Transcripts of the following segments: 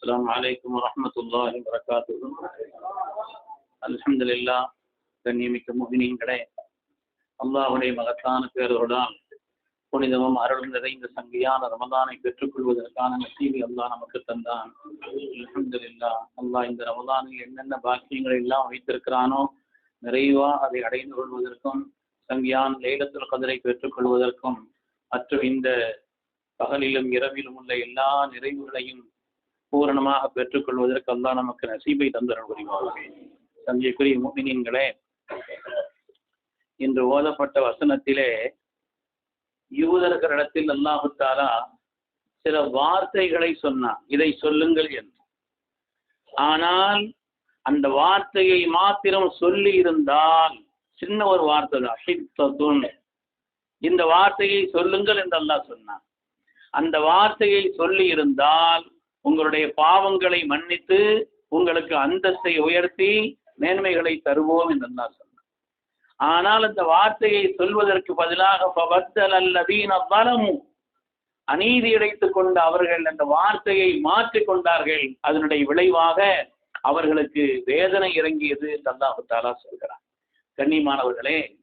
السلام عليكم ورحمة الله وبركاته الحمد لله கண்ணியமிக்க முகினீங்களே அல்லாஹுடைய மகத்தான பேரோடால் புனிதமும் அருள் நிறைந்த சங்கையான ரமதானை பெற்றுக்கொள்வதற்கான நசீவை அல்லாஹ் நமக்கு தந்தான் அல்ஹம்துலில்லா அல்லாஹ் இந்த ரமதானில் என்னென்ன பாக்கியங்களை எல்லாம் வைத்திருக்கிறானோ நிறைவா அதை அடைந்து கொள்வதற்கும் சங்கியான் லைலத்துல் கதிரை பெற்றுக்கொள்வதற்கும் மற்றும் இந்த பகலிலும் இரவிலும் உள்ள எல்லா நிறைவுகளையும் பூரணமாக பெற்றுக்கொள்வதற்கு அல்லாஹ் நமக்கு நசீபை தந்தரன் புரிவார்கள் சங்கைக்குரிய முமினீன்களே இன்று ஓதப்பட்ட வசனத்திலே யூதர்களிடத்தில் அல்லாஹு தாலா சில வார்த்தைகளை சொன்னான். இதை சொல்லுங்கள் என்று. ஆனால் அந்த வார்த்தையை மாத்திரம் சொல்லி இருந்தால் சின்ன ஒரு வார்த்தை தான். இந்த வார்த்தையை சொல்லுங்கள் என்று அல்லாஹ் சொன்னான். அந்த வார்த்தையை சொல்லி இருந்தால் உங்களுடைய பாவங்களை மன்னித்து உங்களுக்கு அந்தஸ்தை உயர்த்தி மேன்மைகளை தருவோம் என்று அல்லா சொன்னார் ஆனால் அந்த வார்த்தையை சொல்வதற்கு பதிலாக பவத்தலல்லதீனும் அநீதி இடைத்துக் கொண்ட அவர்கள் அந்த வார்த்தையை மாற்றிக் கொண்டார்கள். அதனுடைய விளைவாக அவர்களுக்கு வேதனை இறங்கியது என்று அல்லாஹு தாலா சொல்கிறார் கண்ணியமானவர்களே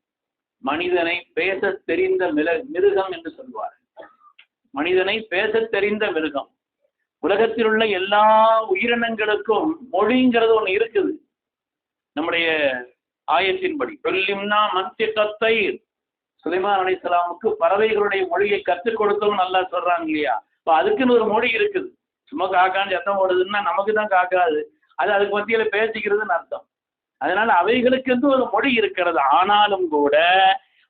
மனிதனை பேச தெரிந்த மிருகம் என்று சொல்வார் மனிதனை பேச தெரிந்த மிருகம். உலகத்தில் உள்ள எல்லா உயிரினங்களுக்கும் மொழிங்கிறது ஒண்ணு இருக்குது. நம்முடைய ஆயத்தின்படி. சொல்லிம்னா மந்திகத்தை சுலைமான் அலிஸ்லாமுக்கு பறவைகளுடைய மொழியை கற்றுக் கொடுத்தோம் நல்லா சொல்றாங்க இல்லையா? இப்போ அதுக்குன்னு ஒரு மொழி இருக்குது. சும்மா காக்கான்னு சத்தம் ஓடுதுன்னா நமக்கு தான் காக்காது. அது அதுக்கு மத்தியில் பேசிக்கிறதுன்னு அர்த்தம். அதனால அவைகளுக்கு ஒரு மொழி இருக்கிறது. ஆனாலும் கூட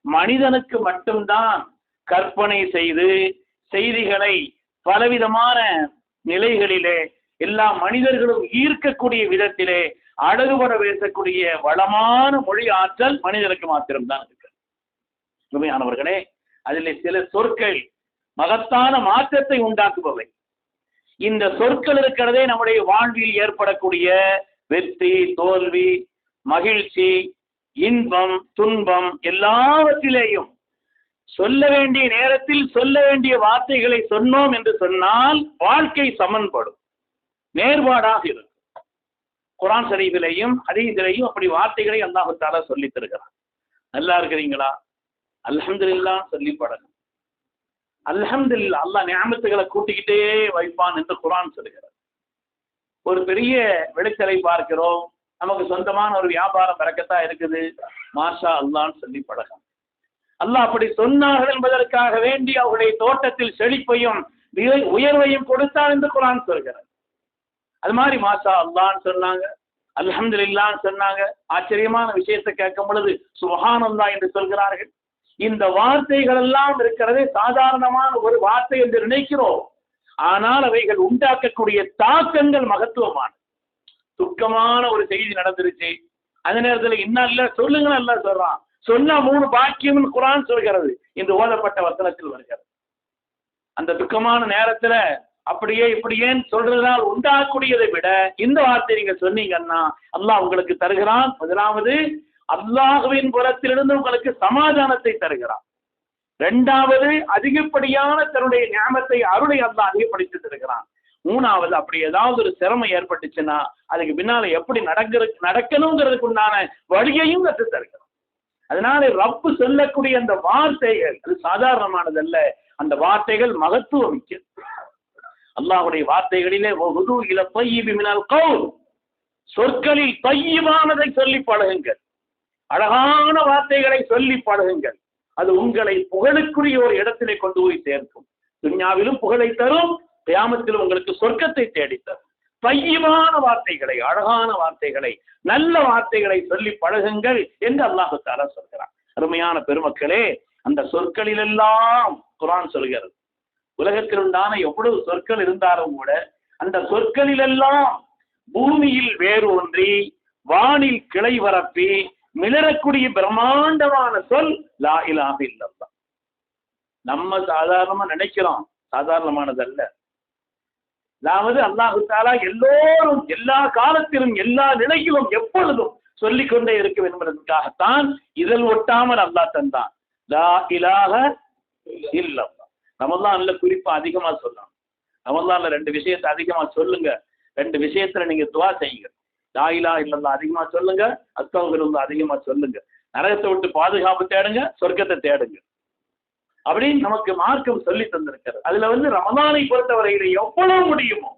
மனிதனுக்கு மட்டும்தான் கற்பனை செய்து செய்திகளை பலவிதமான நிலைகளிலே எல்லா மனிதர்களும் ஈர்க்கக்கூடிய விதத்திலே அழகுபட பேசக்கூடிய வளமான மொழி ஆற்றல் மனிதனுக்கு மாத்திரம்தான் இருக்கு. உண்மையானவர்களே அதில் சில சொற்கள் மகத்தான மாற்றத்தை உண்டாக்குபவை. இந்த சொற்கள் இருக்கிறதே நம்முடைய வாழ்வில் ஏற்படக்கூடிய வெற்றி தோல்வி மகிழ்ச்சி இன்பம் துன்பம் எல்லாவற்றிலேயும் சொல்ல வேண்டிய நேரத்தில் சொல்ல வேண்டிய வார்த்தைகளை சொன்னோம் என்று சொன்னால் வாழ்க்கை சமன்படும். நேர்பாடாக இருக்கும். குரான் சரீபிலையும் ஹதீஸிலையும் அப்படி வார்த்தைகளை அல்லாஹால சொல்லி தருகிறான். நல்லா இருக்கிறீங்களா? அல்ஹம்துல்லா சொல்லி பழகும் அல்ஹம்துலில்லா அல்லாஹ் ஞாபகத்துகளை கூட்டிக்கிட்டே வைப்பான் என்று குரான் சொல்லுகிறார் ஒரு பெரிய விளைச்சலை பார்க்கிறோம். நமக்கு சொந்தமான ஒரு வியாபாரம் பிறக்கத்தான் இருக்குது. மாஷா அல்லான்னு சொல்லி பழகம் அல்லாஹ் அப்படி சொன்னார்கள் என்பதற்காக வேண்டி அவருடைய தோட்டத்தில் செழிப்பையும் உயர்வையும் கொடுத்தார் என்று குரான் சொல்கிறார் அது மாதிரி மாஷா அல்லான்னு சொன்னாங்க. அல்ஹம்துலில்லான்னு சொன்னாங்க. ஆச்சரியமான விஷயத்தை கேட்கும் பொழுது சுபஹானல்லா என்று சொல்கிறார்கள். இந்த வார்த்தைகள் எல்லாம் இருக்கிறதே சாதாரணமான ஒரு வார்த்தை என்று நினைக்கிறோம். ஆனால் அவைகள் உண்டாக்கக்கூடிய தாக்கங்கள் மகத்துவமான துக்கமான ஒரு செய்தி நடந்துருச்சு. அந்த நேரத்தில் இன்னும் இல்ல சொல்லுங்க நல்லா சொல்றான். சொன்ன மூணு பாக்கியம் குரான் சொல்கிறது. இந்த ஓதப்பட்ட வசனத்தில் வருகிறது. அந்த துக்கமான நேரத்துல அப்படியே இப்படியேன்னு சொல்றதுனால் உண்டாகக்கூடியதை விட இந்த வார்த்தை நீங்க சொன்னீங்கன்னா அல்லாஹ் உங்களுக்கு தருகிறான். முதலாவது அல்லாஹுவின் புறத்திலிருந்து உங்களுக்கு சமாதானத்தை தருகிறான். ரெண்டாவது அதிகப்படியான தன்னுடைய ஞாபகத்தை அருளை அல்லாஹ் அதிகப்படுத்தி தருகிறான். மூணாவது அப்படி ஏதாவது ஒரு சிரமம் ஏற்பட்டுச்சுன்னா அதுக்கு பின்னால எப்படி நடக்கிற நடக்கணுங்கிறதுக்கு உண்டான வழியையும் கற்று தருகிறான் அதனால ரப்பு சொல்லக்கூடிய அந்த வார்த்தைகள் அது சாதாரணமானதல்ல. அந்த வார்த்தைகள் மகத்துவம் மிக்க. அல்லாஹுடைய வார்த்தைகளிலே ஒகுது இல தொய்யிபி மினல் கவுல். சொற்களில் பையமானதை சொல்லி பழகுங்கள். அழகான வார்த்தைகளை சொல்லி பழகுங்கள். அது உங்களை புகழுக்குரிய ஒரு இடத்திலே கொண்டு போய் சேர்க்கும். துன்யாவிலும் புகழை தரும் கியாமத்திலும் உங்களுக்கு சொர்க்கத்தை தேடித்தரும் தையமான வார்த்தைகளை அழகான வார்த்தைகளை நல்ல வார்த்தைகளை சொல்லி பழகுங்கள் என்று அல்லாஹு தாலா சொல்கிறான். அருமையான பெருமக்களே அந்த சொற்களிலெல்லாம் குரான் சொல்கிறது. உலகத்தில் உண்டான எவ்வளவு சொற்கள் இருந்தாலும் கூட அந்த சொற்களிலெல்லாம் பூமியில் வேறு ஒன்றி வானில் கிளை வரப்பி மிளறக்கூடிய பிரம்மாண்டமான சொல் லா இலாஹ இல்லல்லா நம்ம சாதாரணமா நினைக்கிறோம். சாதாரணமானதல்ல. அதாவது அல்லாஹு தாலா எல்லோரும் எல்லா காலத்திலும் எல்லா நிலையிலும் எப்பொழுதும் சொல்லிக் கொண்டே இருக்கும் என்பதற்காகத்தான் இதழ் ஒட்டாமல் அல்லாஹ் தந்தான். லா இலாஹ இல்லல்லா ரமலான்ல குறிப்பா அதிகமா சொல்லணும். ரமலான்ல ரெண்டு விஷயத்தை அதிகமா சொல்லுங்க. ரெண்டு விஷயத்துல நீங்க துவா செய்யுங்க. லாயிலா இல்லல்லா அதிகமா சொல்லுங்க. அஸ்தவர்கள் அதிகமா சொல்லுங்க. நரகத்தை விட்டு பாதுகாப்பு தேடுங்க சொர்க்கத்தை தேடுங்க. அப்படின்னு நமக்கு மார்க்கம் சொல்லி தந்திருக்கிறது. அதுல வந்து ரமதானை பொறுத்தவரையில எவ்வளவு முடியுமோ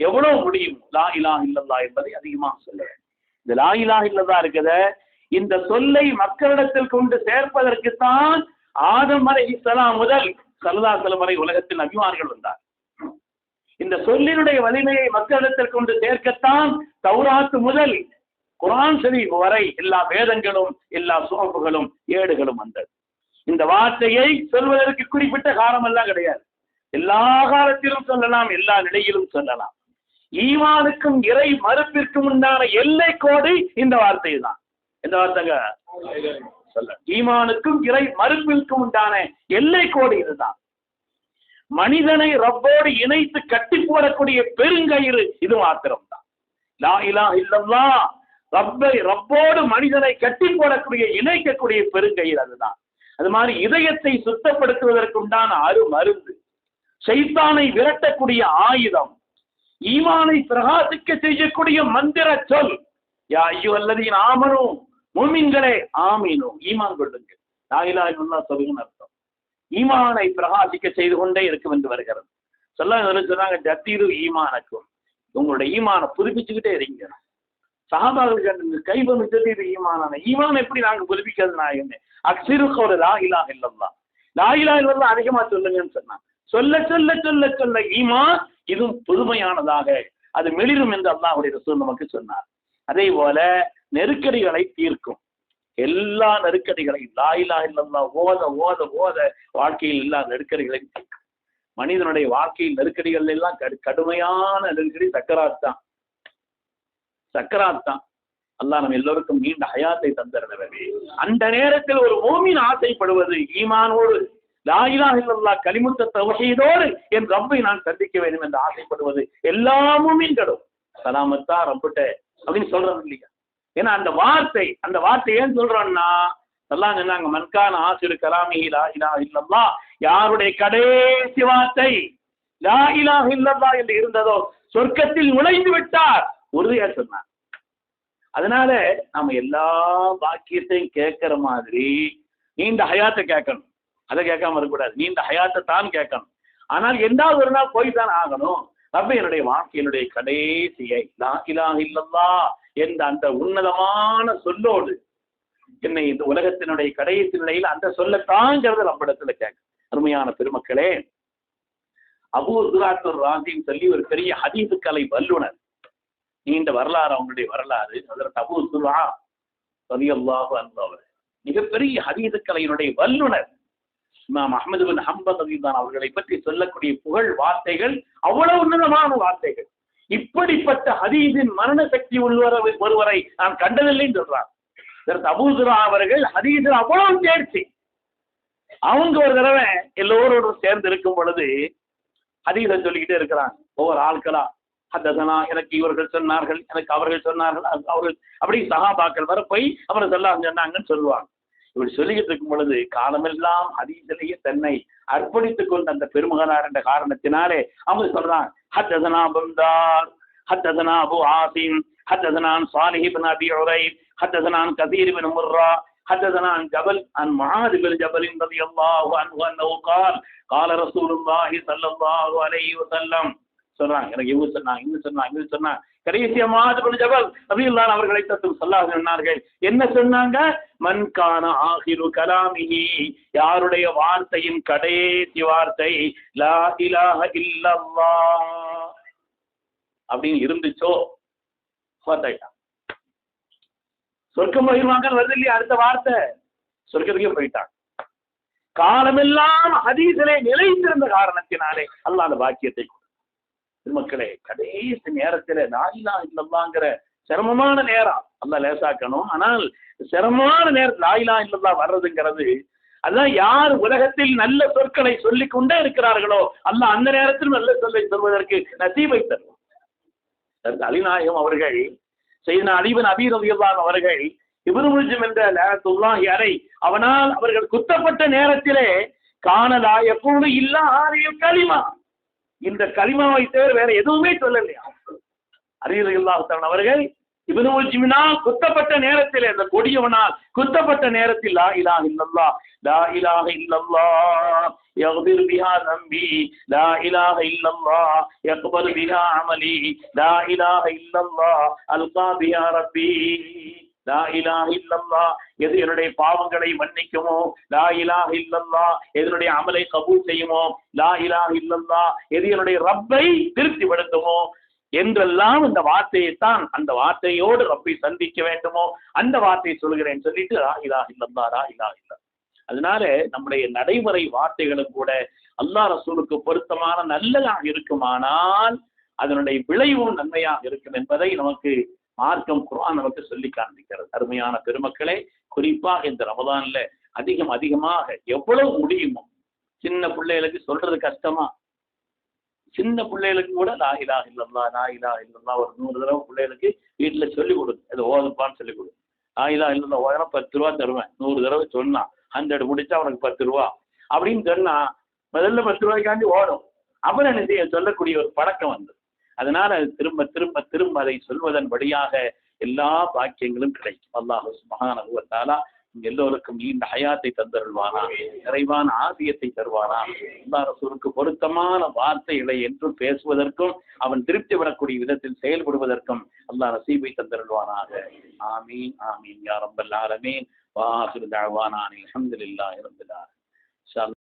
எவ்வளவு முடியுமோ லா இலா இல்லல்லா என்பதை அதிகமாக சொல்ல வேண்டும் இந்த லா இலா இல்லல்லா இருக்குத இந்த சொல்லை மக்களிடத்தில் கொண்டு சேர்ப்பதற்குத்தான் ஆதம் அலை இஸ்லாம் முதல் சல்லா வரை உலகத்தில் அபிமானிகள் வந்தார் இந்த சொல்லினுடைய வலிமையை மக்களிடத்தில் கொண்டு சேர்க்கத்தான் தௌராத்து முதல் குரான் ஷரீஃப் வரை எல்லா வேதங்களும் எல்லா சோப்புகளும் ஏடுகளும் வந்தது. இந்த வார்த்தையை சொல்வதற்கு குறிப்பிட்ட காலம் எல்லாம் கிடையாது. எல்லா காலத்திலும் சொல்லலாம் எல்லா நிலையிலும் சொல்லலாம். ஈமானுக்கும் இறை மறுப்பிற்கும் உண்டான எல்லை கோடு இந்த வார்த்தை தான் இந்த வார்த்தைங்க? சொல்ல ஈமானுக்கும் இறை மறுப்பிற்கும் உண்டான எல்லை கோடு இதுதான். மனிதனை ரப்போடு இணைத்து கட்டி போடக்கூடிய பெருங்கயிறு இது மாத்திரம்தான். லா இலா இல்லல்லா. ரப்பை ரப்போடு மனிதனை கட்டி போடக்கூடிய இணைக்கக்கூடிய பெருங்கயிறு அதுதான். அது மாதிரி இதயத்தை சுத்தப்படுத்துவதற்குண்டான அரு மருந்து. சைத்தானை விரட்டக்கூடிய ஆயுதம். ஈமானை பிரகாசிக்க செய்யக்கூடிய மந்திர சொல். யா ஐயோ அல்லது ஆமனும் முமின்களே ஆமீனும் ஈமான் கொள்ளுங்கள். லாயிலா இல்லா சொல்லுங்கன்னு அர்த்தம். ஈமானை பிரகாசிக்க செய்து கொண்டே இருக்கும் என்று வருகிறது. சொல்ல சொன்னாங்க ஜத்தீரு ஈமானக்கும். உங்களுடைய ஈமான புதுப்பிச்சுக்கிட்டே இருங்க. சகாபாக்கள் கைவன் இது ஈமானான. ஈமான் எப்படி நாங்க புதுப்பிக்கிறது நான் அக்சிருக்கு ஒரு லா இலா இல்லல்லா லா இலா இல்லல்லா அதிகமா சொல்லுங்கன்னு சொன்னான் சொல்ல சொல்ல சொல்ல சொல்ல ஈமான் இதுவும் புதுமையானதாக. அது மெளிரும் என்று அல்லாஹுடைய ரசூல் நமக்கு சொன்னார். அதே போல நெருக்கடிகளை தீர்க்கும். எல்லா நெருக்கடிகளையும் லாயிலா இல்லல்லா ஓத ஓத ஓத வாழ்க்கையில் எல்லா நெருக்கடிகளையும் தீர்க்கும். மனிதனுடைய வாழ்க்கையில் நெருக்கடிகள் எல்லாம் கடு கடுமையான நெருக்கடி தக்கராறு தான் சக்கராத் தான். அல்லா நம்ம எல்லோருக்கும் நீண்ட ஹயாத்தை தந்திருந்தவே அந்த நேரத்தில் ஒரு ஓமின் ஆசைப்படுவது ஈமானோடு லாயிலா இல்லல்லா கலிமுத்த தவகையோடு என் ரப்பை நான் சந்திக்க வேண்டும் என்று ஆசைப்படுவது எல்லா மூமீன்களும். சலாமத்தா ரப்பிட்ட அப்படின்னு சொல்றது இல்லையா ஏன்னா அந்த வார்த்தை அந்த வார்த்தை ஏன் சொல்றோம்னா நல்லா சொன்னாங்க மன்கான ஆசிரு கலாமி லா இலா இல்லல்லா யாருடைய கடைசி வார்த்தை லா இலா இல்லல்லா என்று இருந்ததோ சொர்க்கத்தில் நுழைந்து விட்டார். உறுதியா சொன்னான் அதனால நம்ம எல்லா வாக்கியத்தையும் கேட்கிற மாதிரி நீண்ட ஹயாத்தை கேட்கணும். அதை கேட்காம இருக்கக்கூடாது. நீண்ட ஹயாத்தை தான் கேட்கணும். ஆனால் எந்தாவது ஒரு நாள் போய் தான் ஆகணும். அப்ப என்னுடைய வாழ்க்கையினுடைய கடைசியை லா இலாஹ இல்லல்லா என்ற அந்த உன்னதமான சொல்லோடு என்னை இந்த உலகத்தினுடைய கடைசி நிலையில் அந்த சொல்லத்தாங்கிறது நம்மிடத்துல கேட்க. அருமையான பெருமக்களே அபூர் துராத்தூர் ராந்தின்னு சொல்லி ஒரு பெரிய ஹதீது கலை வல்லுனர். நீண்ட வரலாறு அவங்களுடைய வரலாறு அதில் அபூ துரா ரலியல்லாஹு அன்பவர் மிகப்பெரிய ஹதீது கலையினுடைய வல்லுனர் இமாம் அஹமது பின் ஹம்பத் ரலியல்லாஹு அவர்களை பற்றி சொல்லக்கூடிய புகழ் வார்த்தைகள் அவ்வளவு உன்னதமான வார்த்தைகள். இப்படிப்பட்ட ஹதீஸின் மரண சக்தி உள்ளவர ஒருவரை நான் கண்டதில்லைன்னு சொல்றார் அபூதுரா அவர்கள் ஹதீஸில் அவ்வளவு தேர்ச்சி அவங்க ஒரு தடவை எல்லோரோடும் சேர்ந்து இருக்கும் பொழுது ஹதீஸை சொல்லிக்கிட்டே இருக்கிறாங்க. ஒவ்வொரு ஆட்களா ஹத்தசனா எனக்கு இவர்கள் சொன்னார்கள் எனக்கு அவர்கள் சொன்னார்கள் அது அவர்கள் அப்படி சகாபாக்கள் வர போய் அவரை சொல்ல சொன்னாங்கன்னு சொல்லுவாங்க இப்படி சொல்லிக்கிட்டு இருக்கும் பொழுது காலமெல்லாம் ஹதீஸிலேயே தன்னை அர்ப்பணித்துக் கொண்ட அந்த பெருமகனார் என்ற காரணத்தினாலே அவங்க சொல்றாங்க حدثنا بندار حدثنا ابو عاصم حدثنا عن صالح بن ابي عريب حدثنا عن كثير بن مرة حدثنا عن جبل عن معاذ بن جبل رضي الله عنه انه قال قال رسول الله صلى الله عليه وسلم சொல்றாங்க எனக்கு இவங்க சொன்னாங்க இவங்க சொன்னாங்க இவங்க சொன்னாங்க. கடைசியா மாதிரி ஜபல் ரபியுல்லான் அவர்களை தத்து சொல்லாக சொன்னார்கள். என்ன சொன்னாங்க? மன்கான ஆகிரு கலாமிஹி. யாருடைய வார்த்தையின் கடைசி வார்த்தை? லா இலாஹ இல்லல்லா அப்படின்னு இருந்துச்சோ? சொர்க்கம் போயிருவாங்க வருது இல்லையா அடுத்த வார்த்தை? சொர்க்கத்துக்கே போயிட்டான் காலமெல்லாம் ஹதீசிலே நிலைத்திருந்த காரணத்தினாலே அல்லாத பாக்கியத்தை மக்களே கடைசி நேரத்துல லாயிலா இல்லல்லாங்கிற சிரமமான நேரம். அல்ல லேசாக்கணும். ஆனால் சிரமமான நேரம் லாயிலா இல்லல்லா வர்றதுங்கிறது அதான் யார் உலகத்தில் நல்ல சொற்களை சொல்லிக் கொண்டே இருக்கிறார்களோ அல்ல அந்த நேரத்தில் நல்ல சொல்லை சொல்வதற்கு நசீபை தரும். அலிநாயகம் அவர்கள் செய்தன அலிபன் அபீர் ரவியல்லான் அவர்கள் இபுருமுஜம் என்ற லேத்துல்லாஹி அறை அவனால் அவர்கள் குத்தப்பட்ட நேரத்திலே காணலா எப்பொழுது இல்லா ஆரிய களிமா இந்த களிமாவை தவிர வேற எதுவுமே சொல்லலையா அறிவுரையில்லாஹுத்தன் அவர்கள் இவனு ஜிமினா குத்தப்பட்ட நேரத்தில் அந்த கொடியவனால் குத்தப்பட்ட நேரத்தில் லா இலாஹ இல்லல்லாஹ் லா இலாஹ இல்லல்லாஹ் يغفر بها ذنبي لا إله إلا الله يقبل بها عملي لا إله إلا الله ألقى بها ربي லா இலாஹ இல்லல்லாஹ் எது என்னுடைய பாவங்களை மன்னிக்குமோ லா இலா இல்லல்லா எதனுடைய அமலை கபூல் செய்யுமோ லா இலா இல்லல்லா எது என்னுடைய ரப்பை திருப்திப்படுத்துமோ என்றெல்லாம் இந்த வார்த்தையைத்தான் அந்த வார்த்தையோடு ரப்பை சந்திக்க வேண்டுமோ அந்த வார்த்தையை சொல்கிறேன் சொல்லிட்டு ரா இலா இல்லல்லா ரா இலா இல்லல்லாஹ் அதனால நம்முடைய நடைமுறை வார்த்தைகளும் கூட அல்லாஹ் ரசூலுக்கு பொருத்தமான நல்லதாக இருக்குமானால் அதனுடைய விளைவும் நன்மையாக இருக்கும் என்பதை நமக்கு மார்க்கம் குரான் நமக்கு சொல்லி காண்பிக்கிறது. அருமையான பெருமக்களே குறிப்பாக இந்த ரமதான்ல அதிகம் அதிகமாக எவ்வளவு முடியுமோ சின்ன பிள்ளைகளுக்கு சொல்றது கஷ்டமா? சின்ன பிள்ளைகளுக்கு கூட லா இலாஹ இல்லல்லா லா இல்லல்லா ஒரு நூறு தடவை பிள்ளைகளுக்கு வீட்டுல சொல்லி கொடு அது ஓதுப்பான்னு சொல்லி கொடு லா இலாஹ இல்லல்லா ஓதுனா பத்து ரூபா தருவேன். நூறு தடவை சொன்னா ஹண்ட்ரட் முடிச்சா அவனுக்கு பத்து ரூபா. அப்படின்னு சொன்னா முதல்ல பத்து ரூபாய்க்காண்டி ஓடும். அப்புறம் என்ன செய்ய சொல்லக்கூடிய ஒரு பழக்கம் வந்து அதனால திரும்ப திரும்ப திரும்ப அதை சொல்வதன் வழியாக எல்லா பாக்கியங்களும் கிடைக்கும். அல்லாஹு சுபஹானஹு வந்தாலா எல்லோருக்கும் நீண்ட ஹயாத்தை தந்தருள்வானா நிறைவான ஆசியத்தை தருவானா. அல்லாஹ் ரசூலுக்கு பொருத்தமான வார்த்தைகளை என்றும் பேசுவதற்கும் அவன் திருப்தி விடக்கூடிய விதத்தில் செயல்படுவதற்கும் அல்லா ரசீபை தந்தருள்வானாக. ஆமீன் ஆமீன். யா ரப்பல் ஆலமீன். வாஹிரு தஅவானா அல்ஹம்துலில்லாஹி ரப்பில்